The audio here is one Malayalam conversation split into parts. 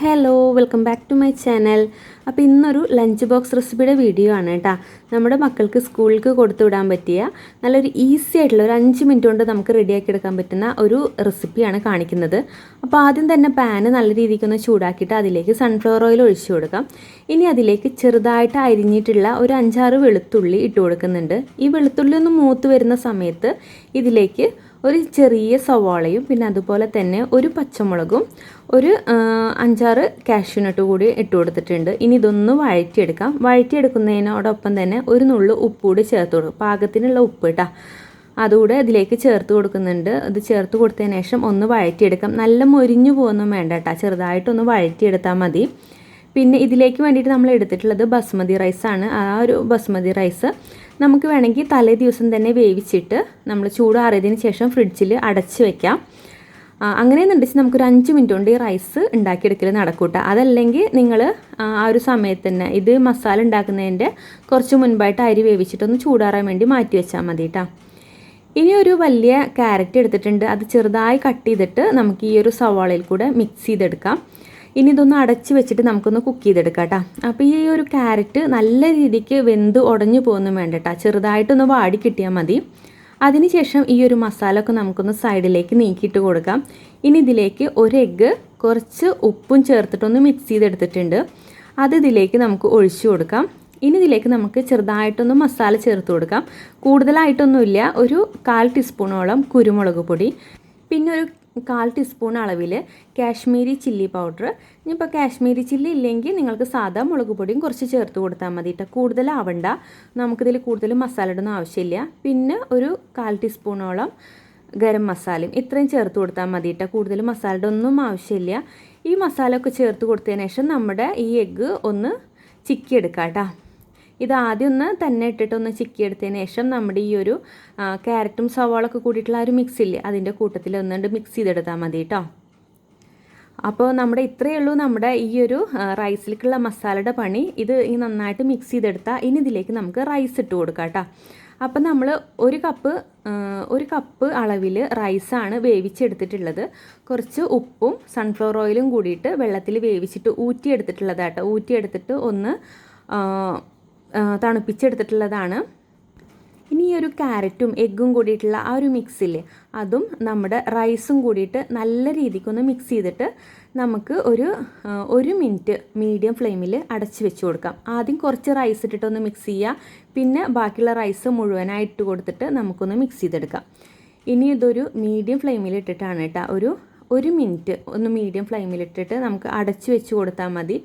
Hello welcome back to my channel അപ്പോൾ ഇന്നൊരു ലഞ്ച് ബോക്സ് റെസിപ്പിയുടെ വീഡിയോ ആണ് കേട്ടോ നമ്മുടെ മക്കൾക്ക് സ്കൂളിലേക്ക് കൊടുത്തു വിടാൻ പറ്റിയ നല്ലൊരു ഈസി ആയിട്ടുള്ള ഒരു അഞ്ച് മിനിറ്റ് കൊണ്ട് നമുക്ക് റെഡിയാക്കി എടുക്കാൻ പറ്റുന്ന ഒരു റെസിപ്പിയാണ് കാണിക്കുന്നത്. അപ്പോൾ ആദ്യം തന്നെ പാന് നല്ല രീതിക്ക് ഒന്ന് ചൂടാക്കിയിട്ട് അതിലേക്ക് സൺഫ്ലവർ ഓയിൽ ഒഴിച്ചു കൊടുക്കാം. ഇനി അതിലേക്ക് ചെറുതായിട്ട് അരിഞ്ഞിട്ടുള്ള ഒരു അഞ്ചാറ് വെളുത്തുള്ളി ഇട്ട് കൊടുക്കുന്നുണ്ട്. ഈ വെളുത്തുള്ളി ഒന്ന് മൂത്ത് വരുന്ന സമയത്ത് ഇതിലേക്ക് ഒരു ചെറിയ സവാളയും പിന്നെ അതുപോലെ തന്നെ ഒരു പച്ചമുളകും ഒരു അഞ്ചാറ് കാഷ്യൂനട്ട് കൂടി ഇട്ട് കൊടുത്തിട്ടുണ്ട്. ഇനി ഇതൊന്ന് വഴറ്റിയെടുക്കാം. വഴറ്റിയെടുക്കുന്നതിനോടൊപ്പം തന്നെ ഒരു നുള്ളു ഉപ്പ് കൂടി ചേർത്ത് കൊടുക്കും. പാകത്തിനുള്ള ഉപ്പ് കേട്ടോ അതുകൂടെ അതിലേക്ക് ചേർത്ത് കൊടുക്കുന്നുണ്ട്. അത് ചേർത്ത് കൊടുത്തതിന് ശേഷം ഒന്ന് വഴറ്റിയെടുക്കാം. നല്ല മൊരിഞ്ഞു പോകുന്നതും വേണ്ട കേട്ടോ ചെറുതായിട്ടൊന്ന് വഴറ്റിയെടുത്താൽ മതി. പിന്നെ ഇതിലേക്ക് വേണ്ടിയിട്ട് നമ്മൾ എടുത്തിട്ടുള്ളത് ബസ്മതി റൈസാണ് ആ ഒരു ബസ്മതി റൈസ് നമുക്ക് വേണമെങ്കിൽ തലേ ദിവസം തന്നെ വേവിച്ചിട്ട് നമ്മൾ ചൂടാറിയതിന് ശേഷം ഫ്രിഡ്ജിൽ അടച്ച് വെക്കാം. അങ്ങനെയെന്നുണ്ടെങ്കിൽ നമുക്കൊരു അഞ്ച് മിനിറ്റ് കൊണ്ട് ഈ റൈസ് ഉണ്ടാക്കിയെടുക്കൽ നടക്കൂട്ട. അതല്ലെങ്കിൽ നിങ്ങൾ ആ ഒരു സമയത്ത് തന്നെ ഇത് മസാല ഉണ്ടാക്കുന്നതിന്റെ കുറച്ച് മുൻപായിട്ട് അരി വേവിച്ചിട്ടൊന്ന് ചൂടാറാൻ വേണ്ടി മാറ്റി വെച്ചാൽ മതി കേട്ടോ ഇനി ഒരു വലിയ ക്യാരറ്റ് എടുത്തിട്ടുണ്ട്. അത് ചെറുതായി കട്ട് ചെയ്തിട്ട് നമുക്ക് ഈ ഒരു സവാളയിൽ കൂടെ മിക്സ് ചെയ്തെടുക്കാം. ഇനി ഇതൊന്ന് അടച്ച് വെച്ചിട്ട് നമുക്കൊന്ന് കുക്ക് ചെയ്തെടുക്കാം കേട്ടോ അപ്പോൾ ഈ ഒരു ക്യാരറ്റ് നല്ല രീതിക്ക് വെന്ത് ഉടഞ്ഞു പോകുന്നു വേണ്ട ചെറുതായിട്ടൊന്ന് വാടി കിട്ടിയാൽ മതി. അതിനുശേഷം ഈ ഒരു മസാല ഒക്കെ നമുക്കൊന്ന് സൈഡിലേക്ക് നീക്കിയിട്ട് കൊടുക്കാം. ഇനി ഇതിലേക്ക് ഒരു എഗ്ഗ് കുറച്ച് ഉപ്പും ചേർത്തിട്ടൊന്ന് മിക്സ് ചെയ്തെടുത്തിട്ടുണ്ട്. അത് ഇതിലേക്ക് നമുക്ക് ഒഴിച്ചു കൊടുക്കാം. ഇനി ഇതിലേക്ക് നമുക്ക് ചെറുതായിട്ടൊന്ന് മസാല ചേർത്ത് കൊടുക്കാം. കൂടുതലായിട്ടൊന്നുമില്ല. ഒരു കാൽ ടീസ്പൂണോളം കുരുമുളക് പൊടി. പിന്നെ ഒരു കാൽ ടീസ്പൂൺ അളവിൽ കാശ്മീരി ചില്ലി പൗഡർ. ഇനിയിപ്പോൾ കാശ്മീരി ചില്ലി ഇല്ലെങ്കിൽ നിങ്ങൾക്ക് സാധാ മുളക് പൊടിയും കുറച്ച് ചേർത്ത് കൊടുത്താൽ മതി കേട്ടോ കൂടുതലാവണ്ട. നമുക്കിതിൽ കൂടുതൽ മസാല ഇടുന്ന ആവശ്യമില്ല. പിന്നെ ഒരു കാൽ ടീസ്പൂണോളം ഗരം മസാലയും ഇത്രയും ചേർത്ത് കൊടുത്താൽ മതി കേട്ടോ കൂടുതൽ മസാലയുടെ ഒന്നും ആവശ്യമില്ല. ഈ മസാല ഒക്കെ ചേർത്ത് കൊടുത്തതിന് ശേഷം നമ്മുടെ ഈ എഗ്ഗ് ഒന്ന് ചിക്കി എടുക്കാം കേട്ടോ ഇത് ആദ്യം ഒന്ന് തന്നെ ഇട്ടിട്ട് ഒന്ന് ചിക്കി എടുത്തതിന് ശേഷം നമ്മുടെ ഈ ഒരു ക്യാരറ്റും സവാളൊക്കെ കൂടിയിട്ടുള്ള ആ ഒരു മിക്സ് ഇല്ലേ അതിന്റെ കൂട്ടത്തിൽ ഒന്നുകൊണ്ട് മിക്സ് ചെയ്തെടുത്താൽ മതി കേട്ടോ അപ്പോൾ നമ്മുടെ ഇത്രയേ ഉള്ളൂ നമ്മുടെ ഈ ഒരു റൈസിലേക്കുള്ള മസാലയുടെ പണി. ഇത് ഈ നന്നായിട്ട് മിക്സ് ചെയ്തെടുത്താൽ ഇനി ഇതിലേക്ക് നമുക്ക് റൈസ് ഇട്ട് കൊടുക്കാം കേട്ടോ അപ്പം നമ്മൾ ഒരു കപ്പ് ഒരു കപ്പ് അളവിൽ റൈസാണ് വേവിച്ചെടുത്തിട്ടുള്ളത്. കുറച്ച് ഉപ്പും സൺഫ്ലവർ ഓയിലും കൂടിയിട്ട് വെള്ളത്തിൽ വേവിച്ചിട്ട് ഊറ്റിയെടുത്തിട്ടുള്ളതാട്ടോ ഊറ്റിയെടുത്തിട്ട് ഒന്ന് തണുപ്പിച്ചെടുത്തിട്ടുള്ളതാണ്. ഇനി ഈ ഒരു ക്യാരറ്റും എഗ്ഗും കൂടിയിട്ടുള്ള ആ ഒരു മിക്സില്ലേ അതും നമ്മുടെ റൈസും കൂടിയിട്ട് നല്ല രീതിക്കൊന്ന് മിക്സ് ചെയ്തിട്ട് നമുക്ക് ഒരു ഒരു മിനിറ്റ് മീഡിയം ഫ്ലെയിമിൽ അടച്ച് വെച്ച് കൊടുക്കാം. ആദ്യം കുറച്ച് റൈസ് ഇട്ടിട്ടൊന്ന് മിക്സ് ചെയ്യുക പിന്നെ ബാക്കിയുള്ള റൈസ് മുഴുവനായിട്ട് കൊടുത്തിട്ട് നമുക്കൊന്ന് മിക്സ് ചെയ്തെടുക്കാം. ഇനി ഇതൊരു മീഡിയം ഫ്ലെയിമിൽ ഇട്ടിട്ടാണ് കേട്ടോ ഒരു ഒരു മിനിറ്റ് ഒന്ന് മീഡിയം ഫ്ലെയിമിൽ ഇട്ടിട്ട് നമുക്ക് അടച്ച് വെച്ച് കൊടുത്താൽ മതി.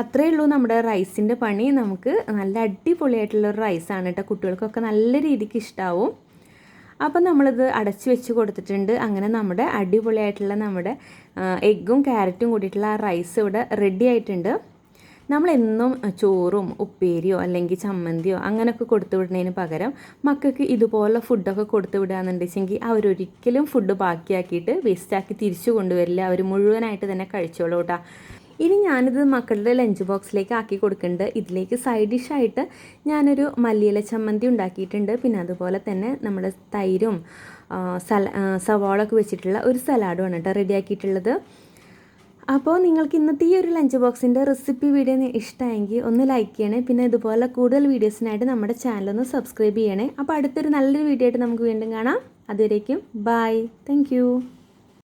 അത്രയേ ഉള്ളൂ നമ്മുടെ റൈസിന്റെ പണി. നമുക്ക് നല്ല അടിപൊളിയായിട്ടുള്ള ഒരു റൈസാണ് കേട്ടോ. കുട്ടികൾക്കൊക്കെ നല്ല രീതിക്ക് ഇഷ്ടമാവും അപ്പം നമ്മളിത് അടച്ചു വെച്ച് കൊടുത്തിട്ടുണ്ട്. അങ്ങനെ നമ്മുടെ അടിപൊളിയായിട്ടുള്ള നമ്മുടെ എഗ്ഗും ക്യാരറ്റും കൂടിയിട്ടുള്ള ആ റൈസ് ഇവിടെ റെഡി ആയിട്ടുണ്ട്. നമ്മളെന്നും ചോറും ഉപ്പേരിയോ അല്ലെങ്കിൽ ചമ്മന്തിയോ അങ്ങനെയൊക്കെ കൊടുത്തു വിടുന്നതിന് പകരം മക്കൾക്ക് ഇതുപോലെ ഫുഡൊക്കെ കൊടുത്തു വിടുകയെന്നുണ്ടെച്ചെങ്കിൽ അവരൊരിക്കലും ഫുഡ് ബാക്കിയാക്കിയിട്ട് വേസ്റ്റാക്കി തിരിച്ചു കൊണ്ടുവരില്ല. അവർ മുഴുവനായിട്ട് തന്നെ കഴിച്ചോളൂ കേട്ടോ. ഇനി ഞാനിത് മക്കളുടെ ലഞ്ച് ബോക്സിലേക്ക് ആക്കി കൊടുക്കുന്നുണ്ട് ഇതിലേക്ക് സൈഡ് ഡിഷായിട്ട് ഞാനൊരു മല്ലിയില ചമ്മന്തി ഉണ്ടാക്കിയിട്ടുണ്ട്. പിന്നെ അതുപോലെ തന്നെ നമ്മുടെ തൈരും സല സവാളൊക്കെ വെച്ചിട്ടുള്ള ഒരു സലാഡുമാണ് കേട്ടോ റെഡിയാക്കിയിട്ടുള്ളത്. അപ്പോൾ നിങ്ങൾക്ക് ഇന്നത്തെ ഈ ഒരു ലഞ്ച് ബോക്സിന്റെ റെസിപ്പി വീഡിയോ ഇഷ്ടമായെങ്കിൽ ഒന്ന് ലൈക്ക് ചെയ്യണേ. പിന്നെ ഇതുപോലെ കൂടുതൽ വീഡിയോസിനായിട്ട് നമ്മുടെ ചാനലൊന്ന് സബ്സ്ക്രൈബ് ചെയ്യണേ. അപ്പോൾ അടുത്തൊരു നല്ലൊരു വീഡിയോ ആയിട്ട് നമുക്ക് വീണ്ടും കാണാം. അതുവരേക്കും ബായ് താങ്ക്